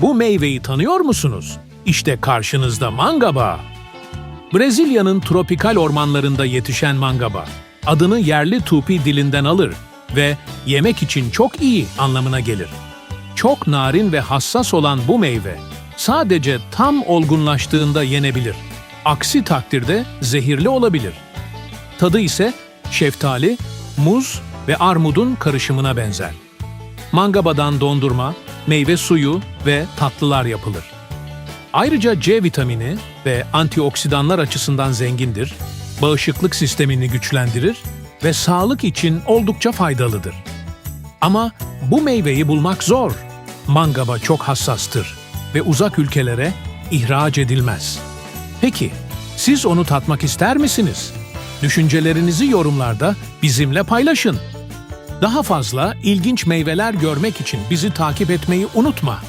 Bu meyveyi tanıyor musunuz? İşte karşınızda mangaba. Brezilya'nın tropikal ormanlarında yetişen mangaba, adını yerli tupi dilinden alır ve yemek için çok iyi anlamına gelir. Çok narin ve hassas olan bu meyve sadece tam olgunlaştığında yenebilir. Aksi takdirde zehirli olabilir. Tadı ise şeftali, muz ve armudun karışımına benzer. Mangabadan dondurma, meyve suyu ve tatlılar yapılır. Ayrıca C vitamini ve antioksidanlar açısından zengindir, bağışıklık sistemini güçlendirir ve sağlık için oldukça faydalıdır. Ama bu meyveyi bulmak zor. Mangaba çok hassastır ve uzak ülkelere ihraç edilmez. Peki, siz onu tatmak ister misiniz? Düşüncelerinizi yorumlarda bizimle paylaşın. Daha fazla ilginç meyveler görmek için bizi takip etmeyi unutma.